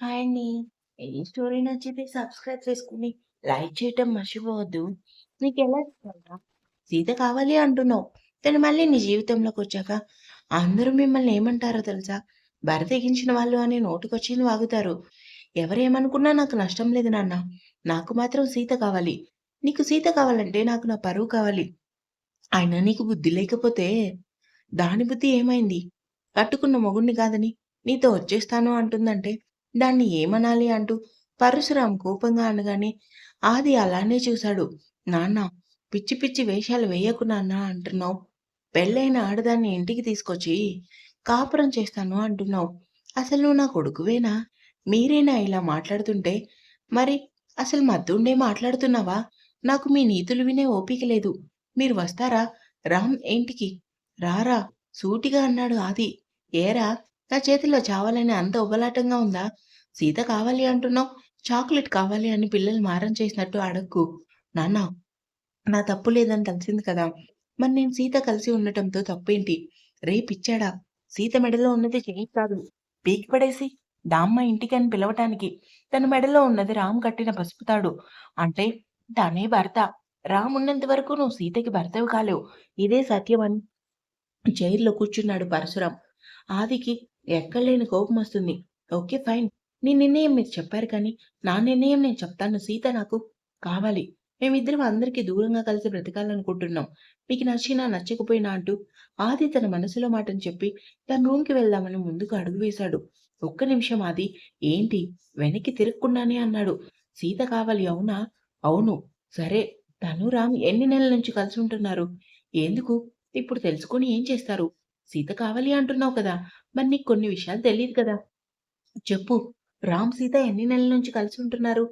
Hi అండి. ఈ story నచ్చితే సబ్స్క్రైబ్ చేసుకొని, లైక్ చేయటం మర్చిపోవద్దు. నీకెలా చెప్పాలిరా? సీత కావాలి అంటున్నావు. తను మళ్ళీ నీ జీవితంలోకొచ్చాక అందరూ మిమ్మల్ని ఏమంటారో తెలుసా? బరి తెగించిన వాళ్ళు అని నోటికొచ్చింది వాగుతారు. ఎవరేమనుకున్నా నాకు నష్టం లేదు నాన్న. నాకు మాత్రం సీత కావాలి. నీకు సీత కావాలంటే నాకు నా పరువు కావాలి. అయినా నీకు బుద్ధి లేకపోతే దాని బుద్ధి ఏమైంది? కట్టుకున్న మొగుడిని కాదని నీతో వచ్చేస్తాను అంటుందంటే దాన్ని ఏమనాలి అంటూ పరశురాం కోపంగా అనగానే ఆది అలానే చూశాడు. నాన్న పిచ్చి పిచ్చి వేషాలు వేయకు నాన్న అంటున్నావు. పెళ్ళైన ఆడదాన్ని ఇంటికి తీసుకొచ్చి కాపురం చేస్తాను అంటున్నావు. అసలు నువ్వు నా కొడుకువేనా? మీరేనా ఇలా మాట్లాడుతుంటే? మరి అసలు మద్దుండే మాట్లాడుతున్నావా? నాకు మీ నీతులు వినే ఓపిక లేదు. మీరు వస్తారా? రామ్ ఏంటికి రారా సూటిగా అన్నాడు ఆది. ఏరా నా చేతిలో చావాలని అంత ఉబలాటంగా ఉందా? సీత కావాలి అంటున్నావు. చాక్లెట్ కావాలి అని పిల్లలు మారం చేసినట్టు అడగ్గు నాన్న నా తప్పు లేదని తెలిసింది కదా! మరి నేను సీత కలిసి ఉండటంతో తప్పేంటి? రేపిచ్చాడా పిచ్చాడా! సీత మెడలో ఉన్నది చెయ్యి కాదు. పీకి పడేసి దామ్మ ఇంటికని పిలవటానికి. తన మెడలో ఉన్నది రామ్ కట్టిన పసుపుతాడు అంటే తనే భర్త. రామ్ ఉన్నంత వరకు నువ్వు సీతకి భర్తవి కాలేవు. ఇదే సత్యం అని చైర్‌లో కూర్చున్నాడు పరశురాం. ఆదికి ఎక్కడలేని కోపమొస్తుంది. Okay fine. నీ నిర్ణయం మీరు చెప్పారు కానీ, నా నిర్ణయం నేను చెప్తాను. సీత నాకు కావాలి. మేమిద్దరం అందరికీ దూరంగా కలిసి బ్రతకాలనుకుంటున్నాం. మీకు నచ్చినా, నచ్చకపోయినా అంటూ ఆది తన మనసులో మాటను చెప్పి తన రూమ్‌కి వెళ్దామని ముందుకు అడుగు వేశాడు. ఒక్క నిమిషం ఆది. ఏంటి? వెనక్కి తిరగకుండానే అన్నాడు. సీత కావాలి అవునా? అవును. సరే. తను, రామ్ ఎన్ని నెలల నుంచి కలిసి ఉంటున్నారు? ఎందుకు? ఇప్పుడు తెలుసుకొని ఏం చేస్తారు? సీత కావాలి అంటున్నావు కదా! మరి నీకు కొన్ని విషయాలు తెలియదు కదా! చెప్పు. రామ్, సీత ఎన్ని నెలల నుంచి కలిసి ఉంటున్నారు?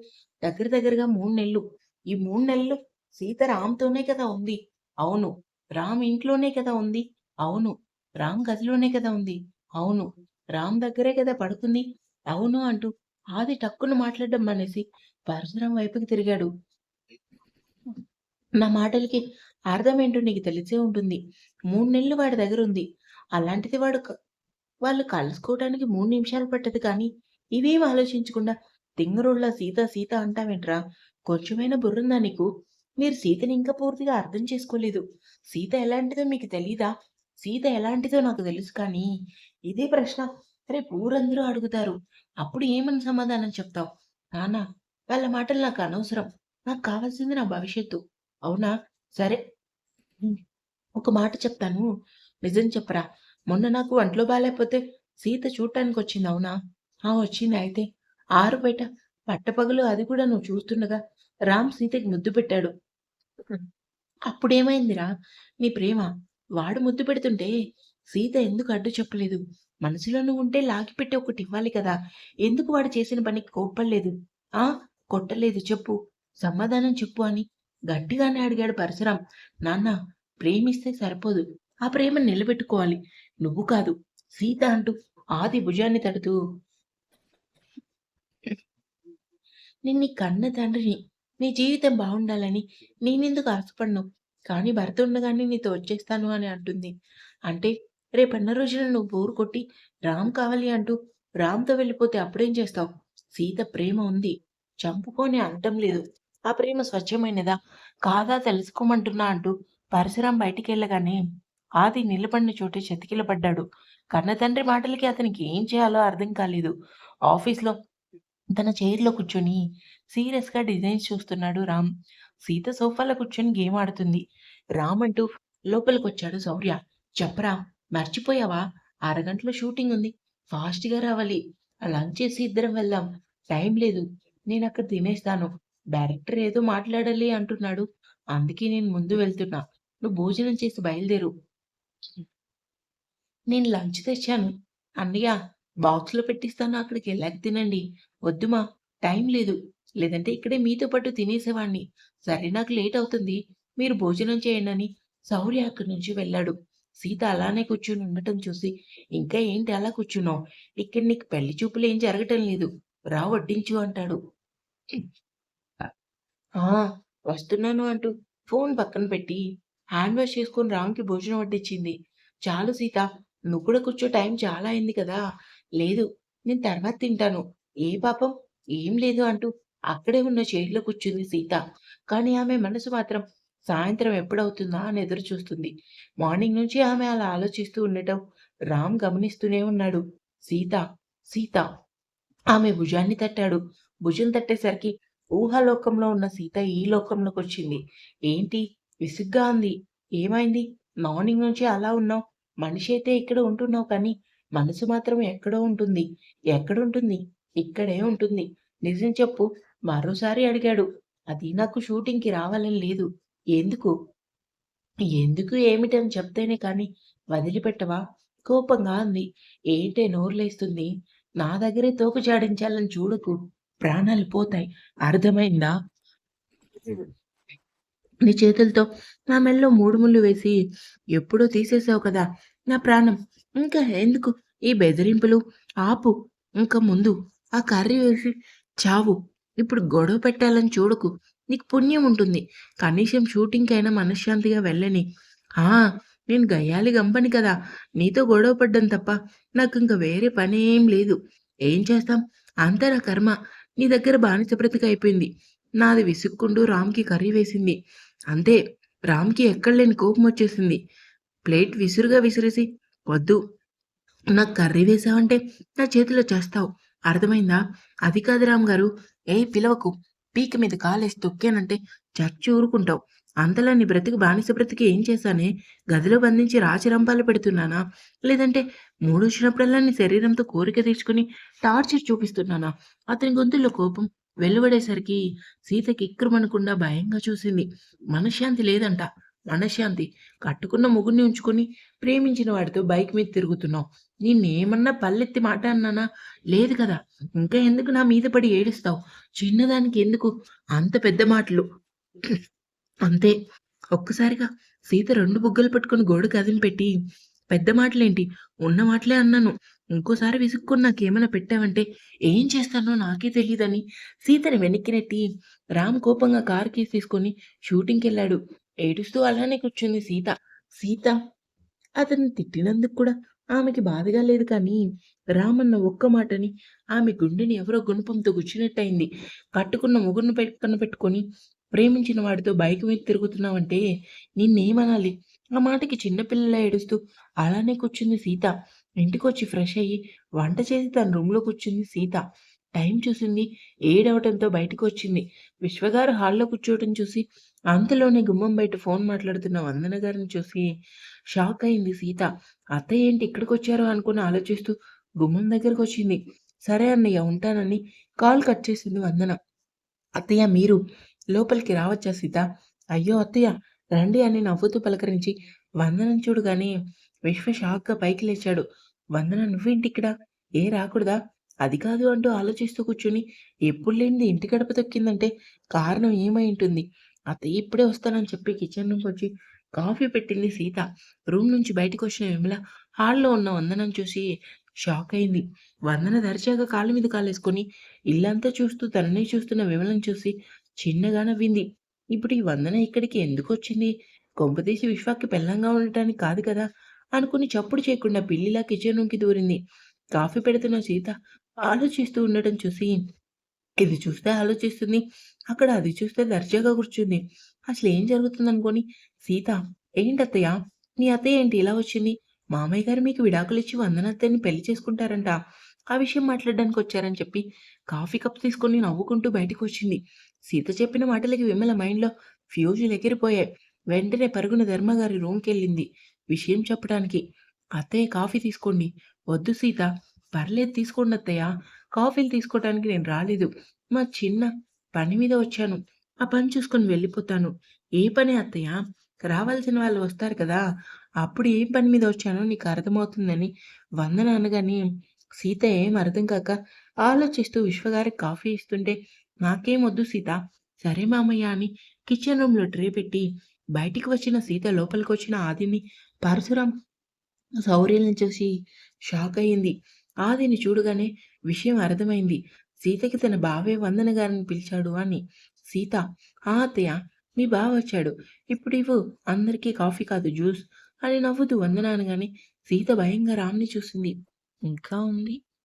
దగ్గర దగ్గరగా మూడు నెలలు. ఈ మూడు నెలలు సీత రామ్‌తోనే కదా ఉంది. అవును. రామ్ ఇంట్లోనే కదా ఉంది. అవును. రామ్ గదిలోనే కదా ఉంది. అవును. రామ్ దగ్గరే కదా పడుకుంది. అవును అంటూ ఆది టక్కున మాట్లాడడం మానేసి పరశురాం వైపుకి తిరిగాడు. నా మాటలకి అర్థం ఏంటో నీకు తెలిసే ఉంటుంది. మూడు నెలలు వాడి దగ్గర ఉంది అలాంటిది వాడు వాళ్ళు కలుసుకోవడానికి మూడు నిమిషాలు పట్టదు కానీ, ఇవేం ఆలోచించకుండా తింగరోళ్ళ సీత, సీత అంటావేంట్రా? కొంచెమైనా బుర్రుందా నీకు? మీరు సీతని ఇంకా పూర్తిగా అర్థం చేసుకోలేదు. సీత ఎలాంటిదో మీకు తెలీదా? సీత ఎలాంటిదో నాకు తెలుసు కానీ, ఇదే ప్రశ్న రేపు ఊరందరూ అడుగుతారు. అప్పుడు ఏమని సమాధానం చెప్తావు? నాన్న వాళ్ళ మాటలు నాకు అనవసరం. నాకు కావాల్సింది నా భవిష్యత్తు. అవునా? సరే. ఒక మాట చెప్తాను. నిజం చెప్పరా? మొన్న నాకు ఒంట్లో బాలేపోతే సీత చూడటానికొచ్చింది అవునా? ఆ! వచ్చింది అయితే. ఆరు బయట పట్టపగలు అది కూడా నువ్వు చూస్తుండగా రామ్ సీతకి ముద్దు పెట్టాడు. అప్పుడేమైందిరా నీ ప్రేమ? వాడు ముద్దు పెడుతుంటే సీత ఎందుకు అడ్డు చెప్పలేదు? మనసులో నువ్వుంటే లాగిపెట్టి ఒకటివ్వాలి కదా! ఎందుకు వాడు చేసిన పనికి కోప్పడలేదు? ఆ! కొట్టలేదు చెప్పు. సమాధానం చెప్పు అని గట్టిగానే అడిగాడు పరశురాం. నాన్న ప్రేమిస్తే సరిపోదు. ఆ ప్రేమను నిలబెట్టుకోవాలి. నువ్వు కాదు. సీత అంటూ ఆది భుజాన్ని తడుతూ నేను నీ కన్న తండ్రిని. నీ జీవితం బాగుండాలని నేనెందుకు ఆశపడను. కానీ భర్త ఉండగానే నీతో వచ్చేస్తాను అని అంటుంది. అంటే రేపన్న రోజున నువ్వు బోరు కొట్టి రామ్ కావాలి అంటూ రామ్‌తో వెళ్ళిపోతే అప్పుడేం చేస్తావు? సీత ప్రేమ ఉంది. చంపుకొని అనటం లేదు. ఆ ప్రేమ స్వచ్ఛమైనదా? కాదా తెలుసుకోమంటున్నా అంటూ పరశురాం బయటికెళ్ళగానే ఆది నిలబడిన చోటే చతికిలబడ్డాడు. కన్నతండ్రి మాటలకి అతనికి ఏం చేయాలో అర్థం కాలేదు. ఆఫీస్‌లో తన చైర్‌లో కూర్చొని సీరియస్‌గా డిజైన్స్ చూస్తున్నాడు రామ్. సీత సోఫాలో కూర్చొని గేమ్ ఆడుతుంది. రామ్ అంటూ లోపలికి వచ్చాడు శౌర్య. చెప్పరా మర్చిపోయావా? అరగంటలో షూటింగ్ ఉంది. ఫాస్ట్‌గా రావాలి. లంచ్ చేసి ఇద్దరం వెళ్దాం. టైం లేదు. నేను అక్కడ తినేస్తాను. డైరెక్టర్ ఏదో మాట్లాడాలి అంటున్నాడు. అందుకే నేను ముందు వెళ్తున్నా. నువ్వు భోజనం చేసి బయలుదేరు. నేను లంచ్ తెచ్చాను. అన్నయ్య బాక్స్‌లో పెట్టిస్తాను అక్కడికి వెళ్ళాక తినండి. వద్దుమా టైం లేదు. లేదంటే ఇక్కడే మీతో పాటు తినేసేవాణ్ణి సరే నాకు లేట్ అవుతుంది. మీరు భోజనం చేయండని శౌర్య అక్కడి నుంచి వెళ్ళాడు. సీత అలానే కూర్చొని ఉండటం చూసి ఇంకా ఏంటి అలా కూర్చున్నావు? ఇక్కడ నీకు పెళ్ళి ఏం జరగటం లేదు. రా వడ్డించు అంటాడు. ఆ! వస్తున్నాను అంటూ ఫోన్ పక్కన పెట్టి హ్యాండ్ వాష్ చేసుకొని రామ్‌కి భోజనం వడ్డించింది. చాలు సీత నువ్వు కూడా కూర్చో టైం చాలా అయింది కదా! లేదు నేను తర్వాత తింటాను. ఏ పాపం ఏం లేదు అంటూ అక్కడే ఉన్న చైర్‌లో కూర్చుంది సీత. కానీ ఆమె మనసు మాత్రం సాయంత్రం ఎప్పుడవుతుందా అని ఎదురు చూస్తుంది. మార్నింగ్ నుంచి ఆమె అలా ఆలోచిస్తూ ఉండటం రామ్ గమనిస్తూనే ఉన్నాడు. సీత, సీత ఆమె భుజాన్ని తట్టాడు. భుజం తట్టేసరికి ఊహాలోకంలో ఉన్న సీత ఈ లోకంలోకి వచ్చింది ఏంటి విసుగ్గా అంది. ఏమైంది? మార్నింగ్ నుంచి అలా ఉన్నావు. మనిషి అయితే ఇక్కడ ఉంటున్నావు కానీ మనసు మాత్రం ఎక్కడో ఉంటుంది. ఎక్కడుంటుంది? ఇక్కడే ఉంటుంది. నిజం చెప్పు మరోసారి అడిగాడు. అది నాకు షూటింగ్‌కి రావాలని లేదు. ఎందుకు? ఎందుకు ఏమిటని చెప్తేనే కానీ వదిలిపెట్టవా? కోపంగా అంది. ఏంటే నోరులేస్తుంది? నా దగ్గరే తోకు చాడించాలని చూడకు. ప్రాణాలు పోతాయి. అర్థమైందా? నీ చేతులతో నా మెడలో మూడు ముళ్ళు వేసి ఎప్పుడో తీసేసావు కదా! నా ప్రాణం. ఇంకా ఎందుకు ఈ బెదిరింపులు? ఆపు. ఇంకా ముందు ఆ కర్రీ వేసి చావు. ఇప్పుడు గొడవ పెట్టాలని చూడకు. నీకు పుణ్యం ఉంటుంది. కనీసం షూటింగ్‌కైనా మనశ్శాంతిగా వెళ్ళని. ఆ! నేను గయ్యాలి గంపని కదా! నీతో గొడవ పడ్డం తప్ప నాకింక వేరే పని ఏం లేదు. ఏం చేస్తాం? అంతా నా కర్మ. నీ దగ్గర బానిస బ్రతిక అయిపోయింది నాది విసుక్కుంటూ రామ్‌కి కర్రీ వేసింది. అంతే. రామ్‌కి ఎక్కడలేని కోపం వచ్చేసింది ప్లేట్ విసురుగా విసిరేసి, వద్దు. నాకు కర్రీ వేసావంటే నా చేతిలో చేస్తావు అర్థమైందా? అది కాదు రామ్‌గారు. ఏ పిలవకు. పీక మీద కాలేసి తొక్కానంటే చచ్చి ఊరుకుంటావు. అంతలా నీ బ్రతికి బానిస బ్రతికి ఏం చేశానే? గదిలో బంధించి రాచరంపాలు పెడుతున్నానా? లేదంటే మూడొచ్చినప్పుడల్లా నీ శరీరంతో కోరిక తీర్చుకుని టార్చర్ చూపిస్తున్నానా? అతని గొంతుల్లో కోపం వెలువడేసరికి సీతకి కిక్కురుమనకుండా భయంగా చూసింది. మనశ్శాంతి లేదంట. మనశ్శాంతి. కట్టుకున్న ముగ్గురిని ఉంచుకొని ప్రేమించిన వాడితో బైక్ మీద తిరుగుతున్నావు. నిన్నేమన్నా పల్లెత్తి మాట అన్నానా? లేదు కదా! ఇంకా ఎందుకు నా మీద పడి ఏడుస్తావు? చిన్నదానికి ఎందుకు అంత పెద్ద మాటలు? అంతే. ఒక్కసారిగా సీత రెండు బుగ్గలు పట్టుకుని గోడ కదిలిపెట్టి, పెద్ద మాటలేంటి? ఉన్న మాటలే అన్నాను. ఇంకోసారి విసుక్కుని నాకేమైనా పెట్టావంటే ఏం చేస్తానో నాకే తెలియదని సీతని వెనక్కి నెట్టి రామ్ కోపంగా కారు కేసు తీసుకొని షూటింగ్‌కెళ్ళాడు. ఏడుస్తూ అలానే కూర్చుంది సీత. సీత అతన్ని తిట్టినందుకు కూడా ఆమెకి బాధగా లేదు కానీ, రామ్ అన్న ఒక్క మాటని ఆమె గుండెని ఎవరో గుణపంతో గుచ్చినట్టయింది. కట్టుకున్న ముగ్గురును పక్కన పెట్టుకొని ప్రేమించిన వాడితో బైక్ మీద తిరుగుతున్నావంటే నిన్నేమనాలి? ఆ మాటకి చిన్నపిల్లలా ఏడుస్తూ అలానే కూర్చుంది సీత. ఇంటికొచ్చి ఫ్రెష్ అయ్యి వంట చేసి తన రూమ్‌లో కూర్చుంది సీత. టైం చూసింది. ఏడవటంతో బయటకొచ్చింది. విశ్వగారు హాల్‌లో కూర్చోవటం చూసి అంతలోనే గుమ్మం బయట ఫోన్ మాట్లాడుతున్న వందన గారిని చూసి షాక్ అయింది సీత. అత్తయ్య ఏంటి ఇక్కడికొచ్చారు అనుకుని ఆలోచిస్తూ గుమ్మం దగ్గరకొచ్చింది. సరే అన్నయ్య ఉంటానని కాల్ కట్ చేసింది వందన. అత్తయ్య మీరు లోపలికి రావచ్చా సీత? అయ్యో అత్తయ్య రండి అని నవ్వుతూ పలకరించి వందనం చూడగానే విశ్వ షాక్‌గా పైకి లేచాడు. వందన నువ్వేంటిక్కడ? ఏ రాకూడదా? అది కాదు అంటూ ఆలోచిస్తూ కూర్చొని ఎప్పుడు లేనిది ఇంటి గడప తొక్కిందంటే కారణం ఏమై ఉంటుంది? అత్తయ్య ఇప్పుడే వస్తానని చెప్పి కిచెన్ నుంచి వచ్చి కాఫీ పెట్టింది సీత. రూమ్ నుంచి బయటికొచ్చిన విమల హాల్‌లో ఉన్న వందనం చూసి షాక్ అయింది. వందన దరిచాగా కాళ్ళ మీద కాలేసుకొని ఇల్లంతా చూస్తూ తననే చూస్తున్న విమలను చూసి చిన్నగా నవ్వింది. ఇప్పుడు ఈ వందన ఇక్కడికి ఎందుకు వచ్చింది కొంపదీసి విశ్వాకి పెళ్ళంగా ఉండటానికి కాదు కదా! అనుకుని చప్పుడు చేయకుండా పిల్లిలా కిచెన్ రూమ్‌కి దూరింది. కాఫీ పెడుతున్న సీత ఆలోచిస్తూ ఉండటం చూసి ఇది చూస్తే ఆలోచిస్తుంది. అక్కడ అది చూస్తే దర్జాగా కూర్చుంది. అసలు ఏం జరుగుతుందనుకోని సీత ఏంటత్తయ్య? నీ అత్తయ్య ఏంటి ఇలా వచ్చింది? మామయ్య గారు మీకు విడాకులిచ్చి వందన అత్తయ్యని పెళ్ళి చేసుకుంటారంట. ఆ విషయం మాట్లాడడానికి వచ్చారని చెప్పి కాఫీ కప్ తీసుకొని నవ్వుకుంటూ బయటికొచ్చింది. సీత చెప్పిన మాటలకి విమల మైండ్‌లో ఫ్యూజులు ఎగిరిపోయాయి. వెంటనే పరుగున ధర్మగారి రూమ్‌కెళ్ళింది విషయం చెప్పడానికి. అత్తయ్య కాఫీ తీసుకోండి. వద్దు సీత. పర్లేదు తీసుకోండి అత్తయ్య. కాఫీలు తీసుకోవడానికి నేను రాలేదు. మా చిన్న పని మీద వచ్చాను. ఆ పని చూసుకొని వెళ్ళిపోతాను. ఏ పని అత్తయ్య? రావాల్సిన వాళ్ళు వస్తారు కదా! అప్పుడు ఏం పని మీద వచ్చానో నీకు అర్థమవుతుందని వందన అనగానే సీత ఏం అర్థం కాక ఆలోచిస్తూ విశ్వగారికి కాఫీ ఇస్తుంటే నాకేం వద్దు సీత. సరే మామయ్య అని కిచెన్ రూమ్‌లో ట్రే పెట్టి బయటికి వచ్చిన సీత లోపలికి వచ్చిన ఆదిని, పరశురాం శౌర్యలను చూసి షాక్ అయింది. ఆదిని చూడగానే విషయం అర్థమైంది. సీతకి తన బావే వందన గారిని పిలిచాడు అని. సీత ఆ! అత్తయ్య మీ బావ వచ్చాడు. ఇప్పుడు ఇవ్వు అందరికీ కాఫీ కాదు జ్యూస్ అని నవ్వుతూ వందన అనగానే సీత భయంగా రామ్‌ని చూసింది. ఇంకా ఉంది.